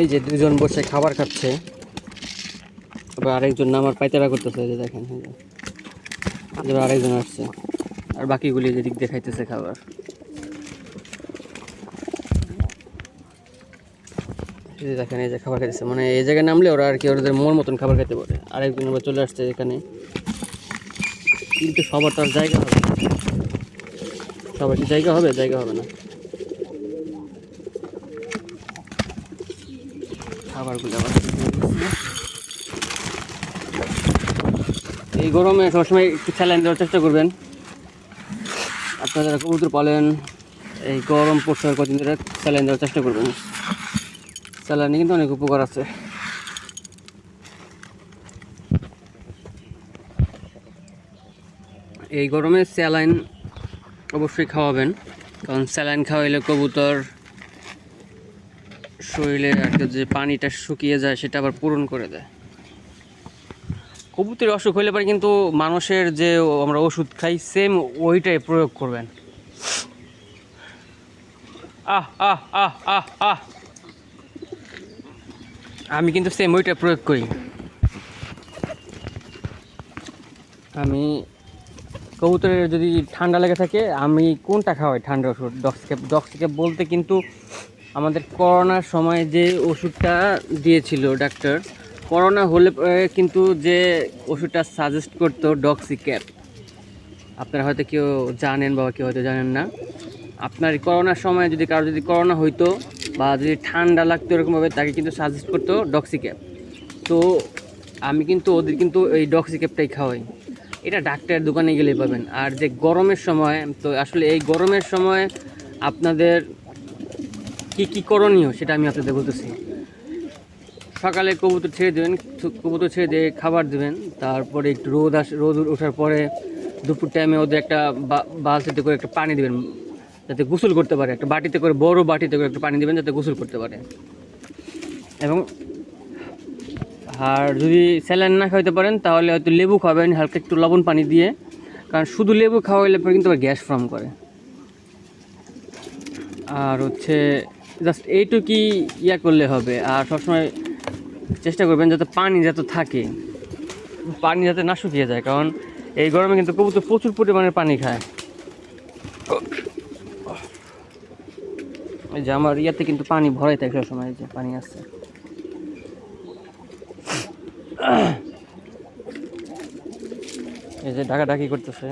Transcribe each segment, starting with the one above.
এই যে দুজন বসে খাবার খাচ্ছে। আবার আরেকজন নামার পায়তারা করতেছে যে দেখেন। এবার আরেকজন আসছে, আর বাকিগুলি যেদিক দিয়ে খাইতেছে খাবার। দেখেন, এই যে খাবার খাইতেছে। মানে এই জায়গায় নামলে ওরা আর কি ওদের মন মতন খাবার খেতে পারে। আরেকজন আবার চলে আসছে এখানে। কিন্তু সবার তো আর জায়গা হবে। সবার কি জায়গা হবে? জায়গা হবে না। খাবারগুলো আবার এই গরমে সবসময় একটু স্যালাইন দেওয়ার চেষ্টা করবেন। আপনারা যারা কবুতর পালেন, এই গরম পড়ছে কদিন ধরে স্যালাইন দেওয়ার চেষ্টা করবেন। স্যালাইনে কিন্তু অনেক উপকার আছে। এই গরমে স্যালাইন অবশ্যই খাওয়াবেন, কারণ স্যালাইন খাওয়াইলে কবুতর শরীরে কি যে পানিটা শুকিয়ে যায়, সেটা আবার পূরণ করে দেয়। কবুতরের অসুখ হইলে পরে কিন্তু মানুষের যে আমরা ওষুধ খাই সেম ওইটাই প্রয়োগ করবেন। আহ আহ আহ আহ আহ। আমি কিন্তু সেম ওইটা প্রয়োগ করি। আমি কবুতরের যদি ঠান্ডা লেগে থাকে, আমি কোনটা খাওয়াই ঠান্ডা ওষুধ? ডক্সিক্যাপ ডক্সিক্যাপ বলতে কিন্তু আমাদের করোনার সময় যে ওষুধটা দিয়েছিল ডাক্তার, করোনা হলে কিন্তু যে ওষুধটা সাজেস্ট করতো ডক্সিক্যাপ আপনারা হয়তো কেউ জানেন বা কেউ হয়তো জানেন না। আপনার করোনার সময় যদি কারও যদি করোনা হইতো বা যদি ঠান্ডা লাগতো এরকমভাবে, তাকে কিন্তু সাজেস্ট করতো ডক্সিক্যাপ তো আমি কিন্তু ওদের কিন্তু এই ডক্সিক্যাপটাই খাওয়াই। এটা ডাক্তারের দোকানে গেলেই পাবেন। আর যে গরমের সময়, তো আসলে এই গরমের সময় আপনাদের কি কি করণীয় সেটা আমি আপনাদের বলতেছি। সকালে কবুতর ছেড়ে দেবেন কবুতর ছেড়ে দিয়ে খাবার দেবেন, তারপরে একটু রোদ আস, রোদ ওঠার পরে দুপুর টাইমে ওদের একটা বালতিতে করে একটা পানি দেবেন, যাতে গোসল করতে পারে, একটা বাটিতে করে, বড় বাটিতে করে একটা পানি দেবেন, যাতে গোসল করতে পারে। এবং আর যদি স্যালাইন না খাওয়াতে পারেন, তাহলে হয়তো লেবু খাবেন হালকা একটু লবণ পানি দিয়ে, কারণ শুধু লেবু খাওয়াইলে পরে কিন্তু আবার গ্যাস ফর্ম করে। আর হচ্ছে জাস্ট এইটুকুই ইয়া করলে হবে। আর সবসময় চেষ্টা করবেন যাতে পানি যাতে থাকে। পানি যাতে না শুকিয়ে যায়, কারণ এই গরমে কিন্তু কবুতর প্রচুর পরিমাণে পানি খায়। এই যে আমার ইয়াতে কিন্তু পানি ভরাই থাকে সবসময় যে পানি আসছে। এই যে ডাকাডাকি করতেছে।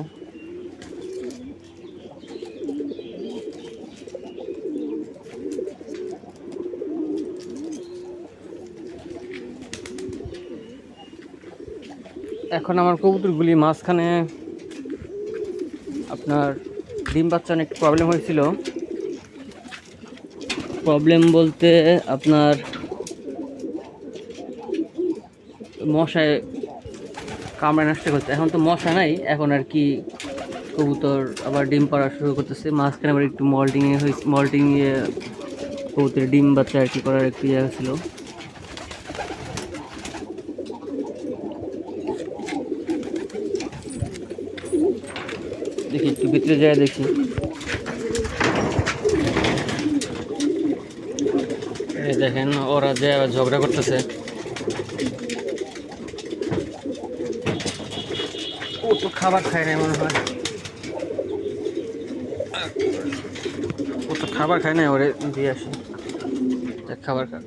এখন আমার কবুতরগুলি মাঝখানে আপনার ডিম বাচ্চা অনেক প্রবলেম হয়েছিল। প্রবলেম বলতে আপনার মশায় কামড়ে নষ্ট করতে এখন তো মশা নাই, এখন আর কি কবুতর আবার ডিম পাড়া শুরু করতেছে। মাঝখানে আবার একটু মল্টিং হয়েছে মল্টিং কবুতরের ডিম বাচ্চা আর কি করার একটু ইয়ে ছিল। দেখি, একটু ভিতরে যায় দেখি। দেখেন, ওরা যে ঝগড়া করতেছে। ও তো খাবার খায় না মনে হয়। ও তো খাবার খায় না ওরে, দিয়ে আসি। খাবার খাক।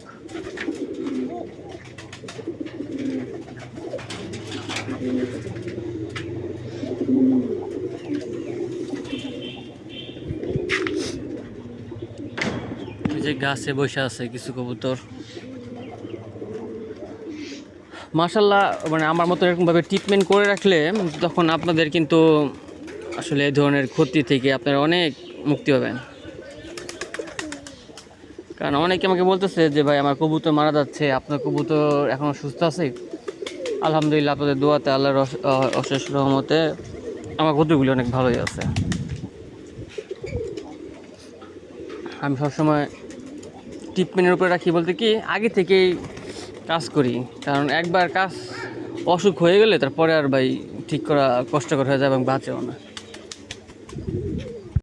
যে গাছে বসে আছে কিছু কবুতর। মাশাল্লাহ মানে আমার মতো এরকমভাবে ট্রিটমেন্ট করে রাখলে তখন আপনাদের কিন্তু আসলে এই ধরনের ক্ষতি থেকে আপনারা অনেক মুক্তি পাবেন। কারণ অনেকে আমাকে বলতেছে যে, ভাই, আমার কবুতর মারা যাচ্ছে, আপনার কবুতর এখনও সুস্থ আছে? আলহামদুলিল্লাহ, আপনাদের দোয়াতে আল্লাহর অশ- অশেষ রহমতে আমার কবুতরগুলি অনেক ভালোই আছে। আমি সবসময় ট্রিটমেন্টের উপরে রাখি বলতে কি, আগে থেকেই কাজ করি। কারণ একবার কাজ অসুখ হয়ে গেলে তারপরে আর ভাই ঠিক করা কষ্টকর হয়ে যায় এবং বাঁচেও না।